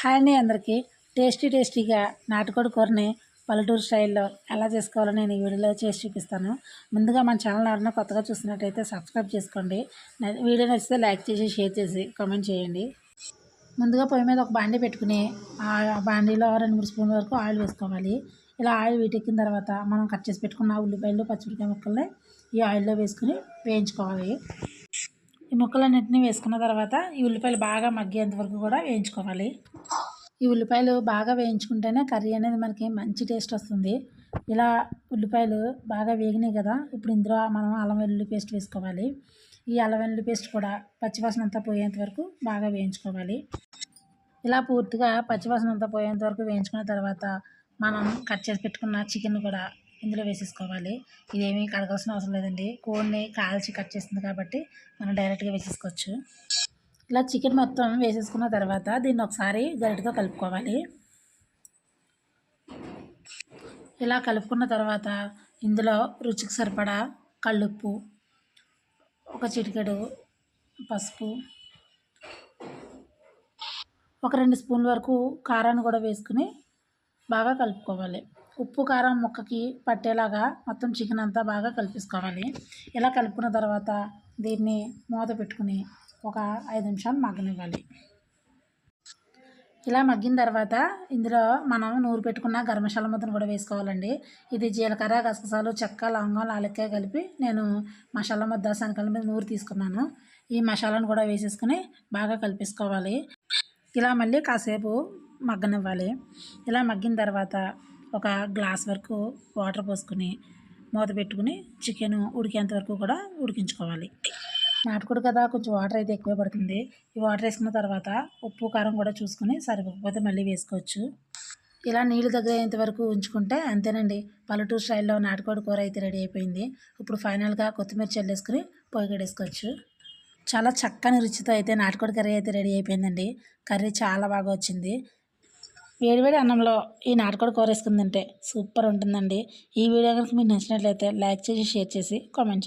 Hi అండి అందరికీ. Tasty టేస్టీగా నాటుకోడి కూరని పల్లెటూరు స్టైల్లో ఎలా చేసుకోవాలో నేను ఈ వీడియోలో చేసి చూపిస్తాను. ముందుగా మన ఛానల్ ఎవరైనా కొత్తగా చూసినట్టయితే సబ్స్క్రైబ్ చేసుకోండి. వీడియో నచ్చితే లైక్ చేసి షేర్ చేసి కామెంట్ చేయండి. ముందుగా పొయ్యి మీద ఒక బాండీ పెట్టుకుని ఆ బాండీలో రెండు మూడు స్పూన్ల వరకు ఆయిల్ వేసుకోవాలి. ఇలా ఆయిల్ వీటెక్కిన తర్వాత మనం కట్ చేసి పెట్టుకున్న ఉల్లిపాయలు పచ్చిమిరకాయ ముక్కల్ని ఈ ఆయిల్లో వేసుకుని వేయించుకోవాలి. ముక్కలన్నింటినీ వేసుకున్న తర్వాత ఈ ఉల్లిపాయలు బాగా మగ్గేంత వరకు కూడా వేయించుకోవాలి. ఈ ఉల్లిపాయలు బాగా వేయించుకుంటేనే కర్రీ అనేది మనకి మంచి టేస్ట్ వస్తుంది. ఇలా ఉల్లిపాయలు బాగా వేగినాయి కదా ఇప్పుడు ఇందులో మనం అల్లం వెల్లుల్లి పేస్ట్ వేసుకోవాలి. ఈ అల్లం వెల్లుల్లి పేస్ట్ కూడా పచ్చివాసన అంతా పోయేంత వరకు బాగా వేయించుకోవాలి. ఇలా పూర్తిగా పచ్చివాసన అంతా పోయేంత వరకు వేయించుకున్న తర్వాత మనం కట్ చేసి పెట్టుకున్న చికెన్ కూడా ఇందులో వేసేసుకోవాలి. ఇదేమీ కడగాల్సిన అవసరం లేదండి. కోడిని కాల్చి కట్ చేస్తుంది కాబట్టి మనం డైరెక్ట్గా వేసేసుకోవచ్చు. ఇలా చికెన్ మొత్తం వేసేసుకున్న తర్వాత దీన్ని ఒకసారి గరిటతో కలుపుకోవాలి. ఇలా కలుపుకున్న తర్వాత ఇందులో రుచికి సరిపడా కళ్ళుప్పు ఒక చిటికెడు పసుపు ఒక రెండు స్పూన్ల వరకు కారాన్ని కూడా వేసుకుని బాగా కలుపుకోవాలి. ఉప్పు కారం ముక్కకి పట్టేలాగా మొత్తం చికెన్ అంతా బాగా కలిపేసుకోవాలి. ఇలా కలుపుకున్న తర్వాత దీన్ని మూత పెట్టుకుని ఒక ఐదు నిమిషాలు మగ్గనివ్వాలి. ఇలా మగ్గిన తర్వాత ఇందులో మనం నూరు పెట్టుకున్న గరం మసాలా ముద్దను కూడా వేసుకోవాలండి. ఇది జీలకర్ర గసగసాలు చెక్క లవంగం లాలక్కాయ కలిపి నేను మసాలా ముద్ద శనకల మీద నూరు తీసుకున్నాను. ఈ మసాలాను కూడా వేసేసుకుని బాగా కలిపేసుకోవాలి. ఇలా మళ్ళీ కాసేపు మగ్గనివ్వాలి. ఇలా మగ్గిన తర్వాత ఒక గ్లాస్ వరకు వాటర్ పోసుకుని మూత పెట్టుకుని చికెన్ ఉడికేంత వరకు కూడా ఉడికించుకోవాలి. నాటుకోడు కదా కొంచెం వాటర్ అయితే ఎక్కువ పడుతుంది. ఈ వాటర్ వేసుకున్న తర్వాత ఉప్పు కారం కూడా చూసుకుని సరిపోకపోతే మళ్ళీ వేసుకోవచ్చు. ఇలా నీళ్ళు దగ్గర అయ్యేంత వరకు ఉంచుకుంటే అంతేనండి. పల్లెటూరు స్టైల్లో నాటుకోడి కూర అయితే రెడీ అయిపోయింది. ఇప్పుడు ఫైనల్గా కొత్తిమీర చల్లేసుకుని పొయ్యి కడేసుకోవచ్చు చాలా చక్కని రుచితో అయితే నాటుకోడి కర్రీ అయితే రెడీ అయిపోయిందండి. కర్రీ చాలా బాగా వచ్చింది. వేడివేడి అన్నంలో ఈ నాటుకోడి కూర వేసుకుందంటే సూపర్ ఉంటుందండి. ఈ వీడియో కనుక మీకు నచ్చినట్లయితే లైక్ చేసి షేర్ చేసి కామెంట్ చేయండి.